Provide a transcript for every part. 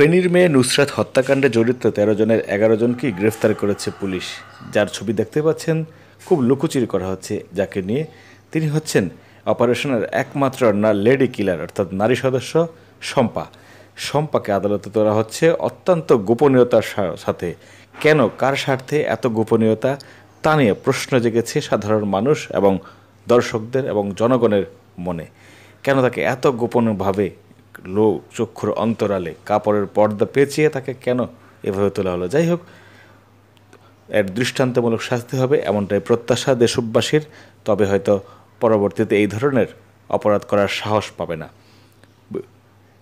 ফেনীর মেয়ে নুসরাত হত্যাকাণ্ডে জড়িত তেরো জনের এগারো জনকেই গ্রেফতার করেছে পুলিশ। যার ছবি দেখতে পাচ্ছেন, খুব লুকোচুরি করা হচ্ছে। যাকে নিয়ে তিনি হচ্ছেন অপারেশনের একমাত্র না, লেডি কিলার, অর্থাৎ নারী সদস্য শম্পা। শম্পাকে আদালতে তোলা হচ্ছে অত্যন্ত গোপনীয়তার সাথে। কেন, কার স্বার্থে এত গোপনীয়তা, তা নিয়ে প্রশ্ন জেগেছে সাধারণ মানুষ এবং দর্শকদের এবং জনগণের মনে। কেন তাকে এত গোপনভাবে লো চক্ষুর অন্তরালে কাপড়ের পর্দা পেঁচিয়ে তাকে কেন এভাবে তোলা হলো? যাই হোক, এর দৃষ্টান্তমূলক শাস্তি হবে এমনটাই প্রত্যাশা দেশবাসীর, তবে হয়তো পরবর্তীতে এই ধরনের অপরাধ করার সাহস পাবে না।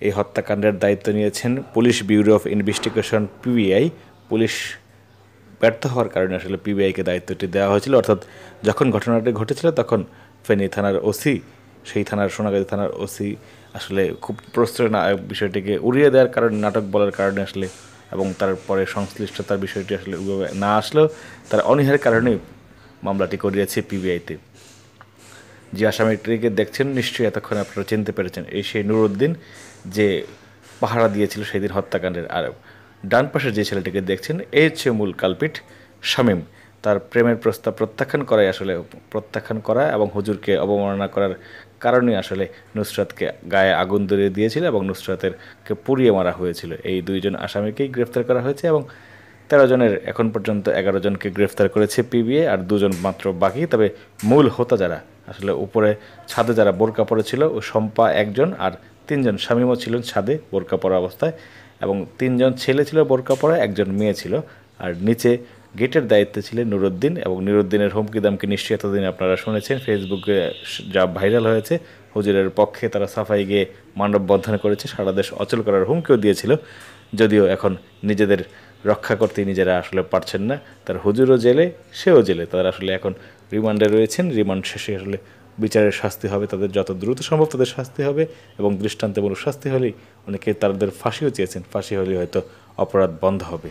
এই হত্যাকাণ্ডের দায়িত্ব নিয়েছেন police bureau of investigation PBI. Police ব্যর্থ হওয়ার কারণে আসলে পিবিআইকে দায়িত্বটি দেওয়া হয়েছিল। অর্থাৎ যখন ঘটনাটি ঘটেছিল তখন ফেনী থানার ওসি সেই থানার, সোনাগাজী থানার ওসি আসলে খুব প্রশ্রয় না বিষয়টিকে উড়িয়ে দেওয়ার কারণে, নাটক বলার কারণে আসলে এবং তারপরে সংশ্লিষ্টতার বিষয়টি আসলে না আসলেও তার অনীহার কারণেই মামলাটি করিয়েছে পিবিআইতে যে আসামিটিকে দেখছেন, নিশ্চয়ই এতক্ষণ আপনারা চিনতে পেরেছেন, এই সেই নুরুদ্দিন যে পাহারা দিয়েছিল সেই দিন হত্যাকাণ্ডের আর। ডান পাশে যে ছেলেটিকে দেখছেন এই হচ্ছে মূল কালপিট শামীম। তার প্রেমের প্রস্তাব প্রত্যাখ্যান করাই আসলে, প্রত্যাখ্যান করা এবং হুজুরকে অবমাননা করার কারণে আসলে নুসরাতকে গায়ে আগুন ধরিয়ে দিয়েছিল এবং নুসরাতের কে পুড়িয়ে মারা হয়েছিল। এই দুইজন আসামিকেই গ্রেফতার করা হয়েছে এবং তেরো জনের এখন পর্যন্ত এগারো জনকে গ্রেফতার করেছে পিবিএ আর দুজন মাত্র বাকি। তবে মূল হোতা যারা, আসলে উপরে ছাদে যারা বোরকা পরেছিল, ও শম্পা একজন আর তিনজন স্বামীমও ছিলেন ছাদে বোরকা পরা অবস্থায় এবং তিনজন ছেলে ছিল বোরকা পরা, একজন মেয়ে ছিল। আর নিচে গেটের দায়িত্বে ছিলেন নুরুদ্দিন এবং নুরুদ্দিনের হুমকি দামকে নিশ্চয়ই এতদিন আপনারা শুনেছেন। ফেসবুকে যা ভাইরাল হয়েছে, হুজুরের পক্ষে তারা সাফাই গিয়ে মানববন্ধন করেছে। সারা দেশ অচল করার হুমকিও দিয়েছিল। যদিও এখন নিজেদের রক্ষা করতে নিজেরা আসলে পারছেন না। তার হুজুরও জেলে, সেও জেলে। তারা আসলে এখন রিমান্ডে রয়েছেন। রিমান্ড শেষে আসলে বিচারের শাস্তি হবে। তাদের যত দ্রুত সম্ভব তাদের শাস্তি হবে এবং দৃষ্টান্তমূলক শাস্তি হলেই অনেকে তাদের ফাঁসিও চেয়েছেন। ফাঁসি হলেই হয়তো অপরাধ বন্ধ হবে।